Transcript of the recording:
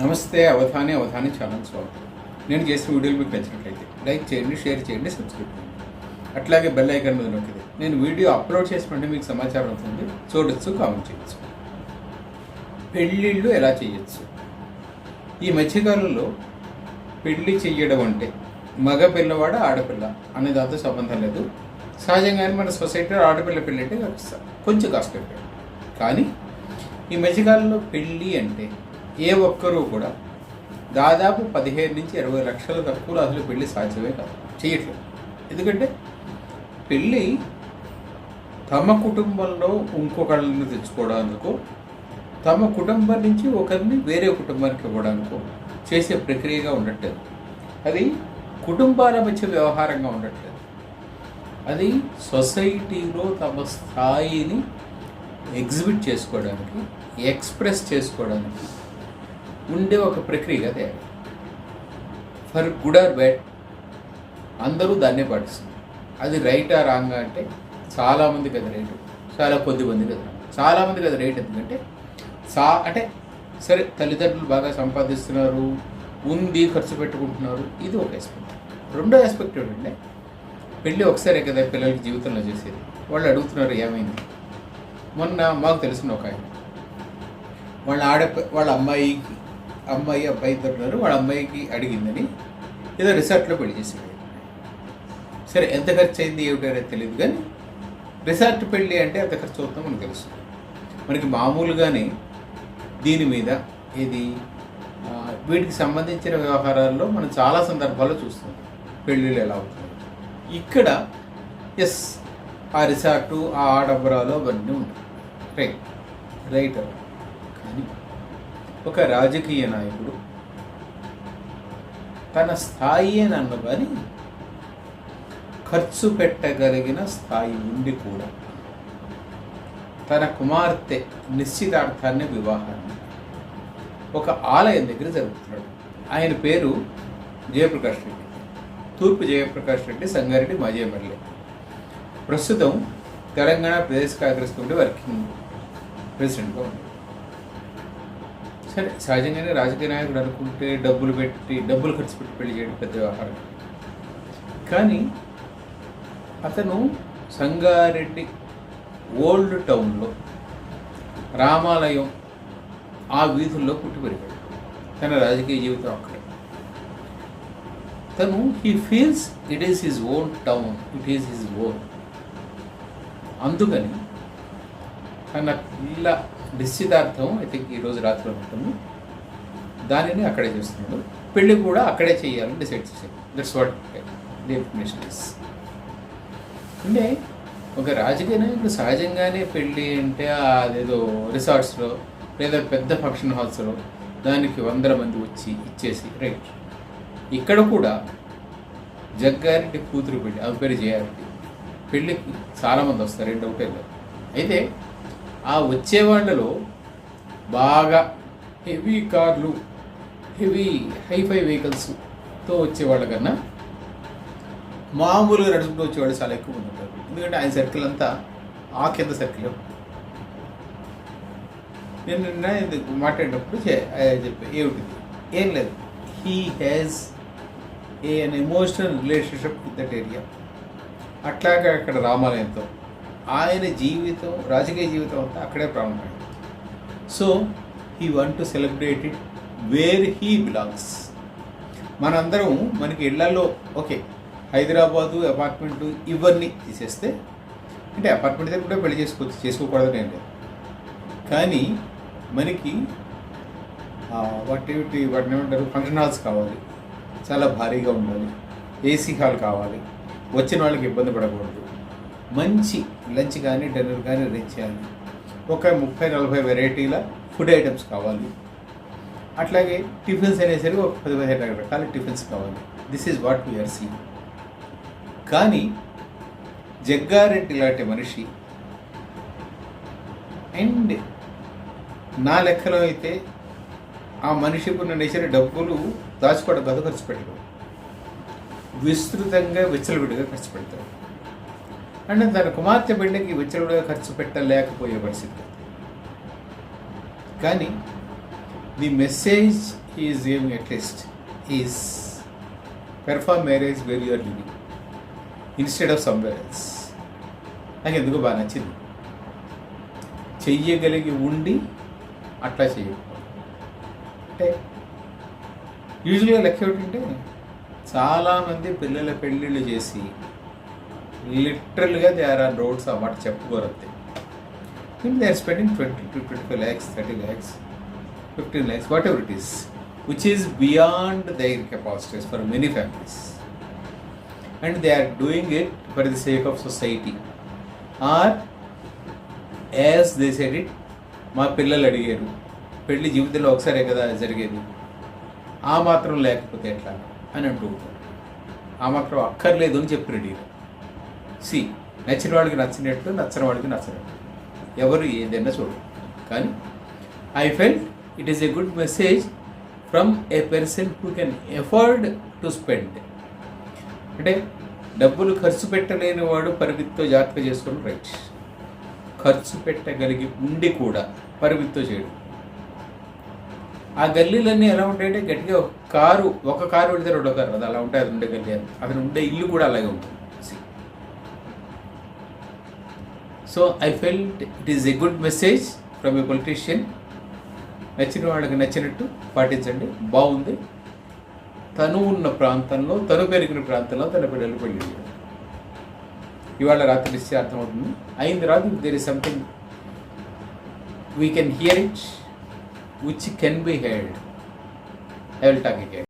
నమస్తే అవధాని అవధాని ఛానల్ స్వాగతం. నేను చేసిన వీడియోలు మీకు నచ్చినట్లయితే లైక్ చేయండి షేర్ చేయండి సబ్స్క్రైబ్ చేయండి. అట్లాగే బెల్ ఐకాన్ మీద నొక్కింది నేను వీడియో అప్లోడ్ చేసినట్టు మీకు సమాచారం అవుతుంది చూడొచ్చు కామెంట్ చేయొచ్చు. పెళ్ళిళ్ళు ఎలా చేయొచ్చు? ఈ మధ్యకాలంలో పెళ్ళి చెయ్యడం అంటే మగ పిల్లవాడ ఆడపిల్ల అనే దాంతో సంబంధం లేదు. సహజంగానే మన సొసైటీలో ఆడపిల్ల పెళ్ళి అంటే కొంచెం కాస్ట్ కానీ ఈ మధ్యకాలంలో పెళ్ళి అంటే ఏ ఒక్కరూ కూడా దాదాపు పదిహేను నుంచి ఇరవై లక్షల తక్కువలో అసలు పెళ్ళి సాధ్యమే కాదు. చేయట్లేదు. ఎందుకంటే పెళ్ళి తమ కుటుంబంలో ఇంకొకళ్ళని తెచ్చుకోవడానికో తమ కుటుంబం నుంచి ఒకరిని వేరే కుటుంబానికి ఇవ్వడానికో చేసే ప్రక్రియగా ఉండట్లేదు. అది కుటుంబాల మధ్య వ్యవహారంగా ఉండట్లేదు. అది సొసైటీలో తమ స్థాయిని ఎగ్జిబిట్ చేసుకోవడానికి ఎక్స్ప్రెస్ చేసుకోవడానికి ఉండే ఒక ప్రక్రియ కదే ఫర్ గుడ్ ఆర్ బ్యాడ్ అందరూ దాన్నే పాటిస్తుంది అది రైట్ ఆ రాంగ్ అంటే చాలామందికి అది రైట్ చాలా కొద్ది మందికి అది wrong. చాలామందికి అది రైట్ ఎందుకంటే సా అంటే సరే తల్లిదండ్రులు బాగా సంపాదిస్తున్నారు ఉంది ఖర్చు పెట్టుకుంటున్నారు ఇది ఒక ఆస్పెక్ట్ రెండో ఆస్పెక్ట్ ఏంటంటే పెళ్ళి ఒకసారి కదా పిల్లలకి జీవితంలో చేసేది. వాళ్ళు అడుగుతున్నారు ఏమైంది? మొన్న మాకు తెలిసిన ఒక ఆయన. వాళ్ళ ఆడ వాళ్ళ అమ్మాయికి అమ్మాయి అబ్బాయి ఇద్దరు ఉన్నారు వాళ్ళ అమ్మాయికి అడిగిందని ఏదో రిసార్ట్లో పెళ్ళి చేసింది సరే ఎంత ఖర్చు అయింది ఏమిటనేది తెలియదు కానీ రిసార్ట్ పెళ్ళి అంటే ఎంత ఖర్చు అవుతుందో మనకు తెలుసు. మనకి మామూలుగానే దీని మీద ఇది వీటికి సంబంధించిన వ్యవహారాల్లో మనం చాలా సందర్భాల్లో చూస్తాం. పెళ్ళిళ్ళు ఎలా అవుతుంది ఇక్కడ ఎస్ ఆ రిసార్టు ఆ ఆడంబరాలు అవన్నీ ఉంటాయి. రైట్ రైట్ కానీ ఒక రాజకీయ నాయకుడు తన స్థాయి అని అన్న ఖర్చు పెట్టగలిగిన స్థాయి ఉండి కూడా తన కుమార్తె నిశ్చితార్థాన్ని వివాహాన్ని ఒక ఆలయం దగ్గర జరుగుతున్నాడు. ఆయన పేరు జయప్రకాష్ రెడ్డి. తూర్పు జయప్రకాష్ రెడ్డి సంగారెడ్డి మాజీ ఎమ్మెల్యే. ప్రస్తుతం తెలంగాణ ప్రదేశ్ కాంగ్రెస్ కమిటీ వర్కింగ్ ప్రెసిడెంట్గా ఉంది సరే సహజంగానే రాజకీయ నాయకుడు అనుకుంటే డబ్బులు పెట్టి డబ్బులు ఖర్చు పెట్టి పెళ్ళి చేయడం పెద్ద వ్యవహారం కానీ అతను సంగారెడ్డి ఓల్డ్ టౌన్లో రామాలయం ఆ వీధుల్లో పుట్టి పెరిగాడు తన రాజకీయ జీవితం అక్కడ. తను he feels it is his own town it is his own అందుకని తన పిల్ల నిశ్చితార్థం ఐ థింక్ ఈరోజు రాత్రి ఉంటుంది. దానిని అక్కడే చేస్తున్నాడు. పెళ్ళి కూడా అక్కడే చేయాలని డిసైడ్ చేశాడు. That's what the information is అంటే ఒక రాజకీయ నాయకుడు సహజంగానే పెళ్ళి అంటే అదేదో రిసార్ట్స్లో లేదా పెద్ద ఫంక్షన్ హాల్స్లో దానికి వందల మంది వచ్చి ఇచ్చేసి రైట్ ఇక్కడ కూడా జగ్గారెడ్డి కూతురు పెళ్ళి ఆమె పేరు జయారెడ్డి పెళ్ళికి చాలామంది వస్తారు రెండు ఒకటే. అయితే ఆ వచ్చే వాళ్ళలో బాగా హెవీ కార్లు హెవీ హైఫై వెహికల్స్తో వచ్చేవాళ్ళ కన్నా మామూలుగా నడుచుకుంటూ వచ్చేవాళ్ళు చాలా ఎక్కువ మంది ఉంటారు. ఎందుకంటే ఆయన సర్కిల్ అంతా ఆ కింద సర్కిల్. నేను నిన్న మాట్లాడేటప్పుడు చె- ఏమిటి ఏం లేదు. He has a an emotional relationship with that area అట్లాగే అక్కడ రామాలయంతో. ఆయన జీవితం రాజకీయ జీవితం అంతా అక్కడే ప్రారంభమైంది so he want to celebrate it where he belongs మనందరం మనకి ఇళ్ళలో ఓకే హైదరాబాదు అపార్ట్మెంట్ ఇవన్నీ తీసేస్తే అంటే అపార్ట్మెంట్ దగ్గర కూడా పెళ్ళి చేసుకోవచ్చు చేసుకోకూడదని ఏం లేదు. కానీ మనకి వాటి వాటిని ఏమంటారు ఫంక్షన్ హాల్స్ కావాలి. చాలా భారీగా ఉండాలి. ఏసీ హాల్ కావాలి. వచ్చిన వాళ్ళకి ఇబ్బంది పడకూడదు. మంచి లంచ్ కానీ డిన్నర్ కానీ అరేంజ్ చేయాలి. ఒక ముప్పై నలభై వెరైటీల ఫుడ్ ఐటమ్స్ కావాలి. అట్లాగే టిఫిన్స్ అనేసరికి ఒక పది పదిహేను రకాల టిఫిన్స్ కావాలి. This is what we are see కానీ జగ్గారెడ్డి లాంటి మనిషి అండ్ నా లెక్కలో అయితే ఆ మనిషికి ఉన్న నేచర్ డబ్బులు దాచుకోవడం కాదు ఖర్చు పెట్టడం. విస్తృతంగా విచ్చలవిడిగా ఖర్చు పెడతాడు అంటే తన కుమార్తె బిడ్డకి విచ్చలవిడిగా ఖర్చు పెట్టలేకపోయే పరిస్థితి కానీ the message is giving at least is perform marriage where you are living instead of somewhere నాకు ఎందుకు బాగా నచ్చింది. చెయ్యగలిగి ఉండి అట్లా చేయకపోవడం అంటే యూజువల్గా లెక్క ఏమిటంటే చాలామంది పిల్లల పెళ్ళిళ్ళు చేసి లిటరల్గా దే ఆర్ ఆన్ రోడ్స్ ఆ మాట చెప్పుకోరంతే. They are spending twenty two twenty five lakhs thirty lakhs fifteen lakhs whatever it is which is beyond their capacities for many families and they are doing it for the sake of society or as they said it మా పిల్లలు అడిగారు పెళ్ళి జీవితంలో ఒకసారే కదా జరిగేది? ఆ మాత్రం లేకపోతే ఎట్లా? అని అంటూ ఉంటారు. ఆ మాత్రం అక్కర్లేదు అని చెప్పి రెడీ సి. నచ్చిన వాడికి నచ్చినట్టు నచ్చని వాడికి నచ్చినట్టు. ఎవరు ఏదైనా చూడరు కానీ I felt it is a good message from a person who can afford to spend. అంటే డబ్బులు ఖర్చు పెట్టలేని వాడు పరిమితితో జాగ్రత్త చేసుకోవడం రైట్. ఖర్చు పెట్టగలిగి ఉండి కూడా పరిమితితో చేయడం. ఆ గల్లీలన్నీ ఎలా ఉంటాయంటే గట్టిగా ఒక కారు ఒక కారు పెడితే రెండో కారు అది అలా ఉంటాయి అది ఉండే గల్లీ అని. అతను ఉండే ఇల్లు కూడా అలాగే ఉంటుంది. So I felt it is a good message from a politician నచ్చిన వాళ్ళకి నచ్చినట్టు పాటించండి. బాగుంది. తను ఉన్న ప్రాంతంలో తను పెరిగిన ప్రాంతంలో తన బిడ్డలు పెళ్ళి ఇవాళ రాత్రి నిశ్చయార్థం అవుతుంది. అయింది రాదు there is something we can hear it which can be held I will talk again